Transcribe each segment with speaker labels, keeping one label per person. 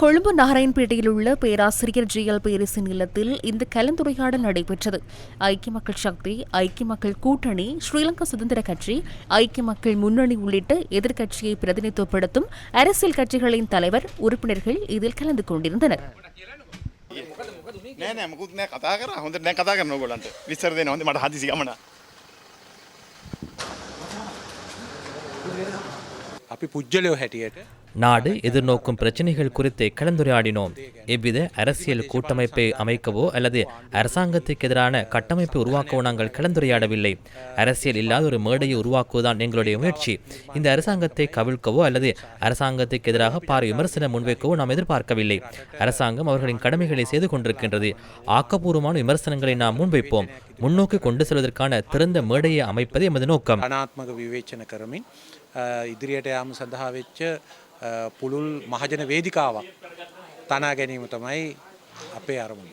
Speaker 1: கொழும்பு நாராயண்பேட்டையில் உள்ள பேராசிரியர் G L பேரிசின் இல்லத்தில் இந்த கலந்துரையாடல் நடைபெற்றது ஐக்கிய மக்கள் சக்தி ஐக்கிய மக்கள் கூட்டணி ஸ்ரீலங்கா சுதந்திர கட்சி ஐக்கிய மக்கள் முன்னணி உள்ளிட்ட எதிர்க்கட்சியை பிரதிநிதித்துவப்படுத்தும் அரசியல் கட்சிகளின் தலைவர் உறுப்பினர்கள் இதில் கலந்து கொண்டிருந்தனர்
Speaker 2: නෑ නෑ මුකුත් නෑ කතා කර හොඳ නෑ කතා කරන්න ඕගොල්ලන්ට විස්තර දෙන්න හොඳ මට හදිසි ගමන
Speaker 3: අපි පුද්ගලයෝ හැටියට
Speaker 4: நாடு எதிர்நோக்கும் பிரச்சினைகள் குறித்து கலந்துரையாடினோம் எவ்வித அரசியல் கூட்டமைப்பை அமைக்கவோ அல்லது அரசாங்கத்துக்கு எதிரான கட்டமைப்பை உருவாக்கவோ நாங்கள் கலந்துரையாடவில்லை அரசியல் இல்லாத ஒரு மேடையை உருவாக்குவதுதான் எங்களுடைய முயற்சி இந்த அரசாங்கத்தை கவிழ்க்கவோ அல்லது அரசாங்கத்துக்கு எதிராக பார விமர்சனம் முன்வைக்கவோ நாம் எதிர்பார்க்கவில்லை அரசாங்கம் அவர்களின் கடமைகளை செய்து கொண்டிருக்கின்றது ஆக்கப்பூர்வமான விமர்சனங்களை நாம் முன்வைப்போம் முன்னோக்கி கொண்டு செல்வதற்கான திறந்த மேடையை அமைப்பது எமது நோக்கம்
Speaker 3: අනාත්මක විවේචන කරමින් අ, ඉදිරියට යාම සඳහා වෙච්ච අ, පුළුල් මහජන වේදිකාවක් තනා ගැනීම තමයි අපේ අරමුණ.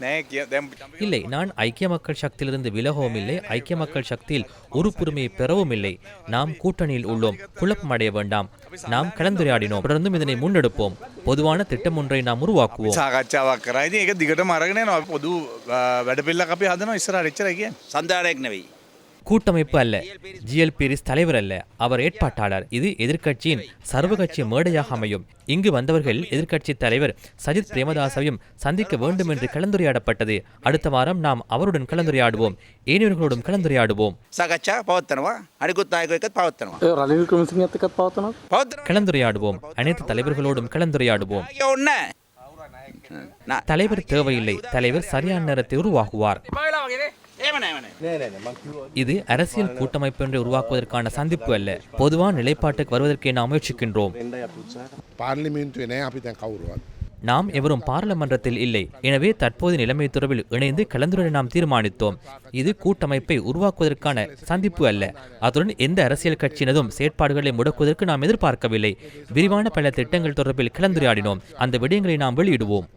Speaker 2: නෑ කිය දැම්
Speaker 4: இல்லை நான் ஐக்கிய மக்கள் சக்தியிலிருந்து விலகவும் இல்லை ஐக்கிய மக்கள் சக்தியில் உறுப்புரிமையை பெறவும் இல்லை நாம் கூட்டணியில் உள்ளோம் குழப்பம் அடைய வேண்டாம் நாம் கலந்துரையாடினோம் தொடர்ந்தும் இதனை முன்னெடுப்போம் பொதுவான திட்டம் ஒன்றை நாம் உருவாக்குவோம்
Speaker 2: සාකච්ඡාවක් කරයිති එක දිගට මරගෙන න පොදු වැඩ පිල්ල අපි හදන
Speaker 4: கூட்டமைப்பு அல்ல ஜிஎல் பீரிஸ் தலைவர் அல்ல அவர் ஏற்பாட்டாளர். இது எதிர்க்கட்சியின் சர்வகட்சி மேடையாக அமையும். இங்கு வந்தவர்கள் எதிர்க்கட்சி தலைவர் சஜித் பிரேமதாசவையும் சந்திக்க வேண்டும் என்று கலந்துரையாடப்பட்டது. அடுத்த வாரம் நாம் அவருடன் கலந்துரையாடுவோம். ஏனையவர்களுடன் கலந்துரையாடுவோம். கலந்துரையாடுவோம். அனைத்து தலைவர்களோடும் கலந்துரையாடுவோம். தலைவர் தேவையில்லை. தலைவர் சரியான நேரத்தை உருவாகுவார் இது அரசியல் கூட்டமைப்பு என்று உருவாக்குவதற்கான சந்திப்பு அல்ல. பொதுவான நிலைப்பாட்டுக்கு வருவதற்கே நாம் முயற்சிக்கின்றோம். நாம் எவரும் பாராளுமன்றத்தில் இல்லை. எனவே தற்போது நிலைமை தொடர்பில் இணைந்து கலந்துரையாட நாம் தீர்மானித்தோம். இது கூட்டமைப்பை உருவாக்குவதற்கான சந்திப்பு அல்ல. அத்துடன் எந்த அரசியல் கட்சியினதும் செயற்பாடுகளை முடக்குவதற்கு நாம் எதிர்பார்க்கவில்லை. விரிவான பல திட்டங்கள் தொடர்பில் கலந்துரையாடினோம். அந்த விடயங்களை நாம் வெளியிடுவோம்.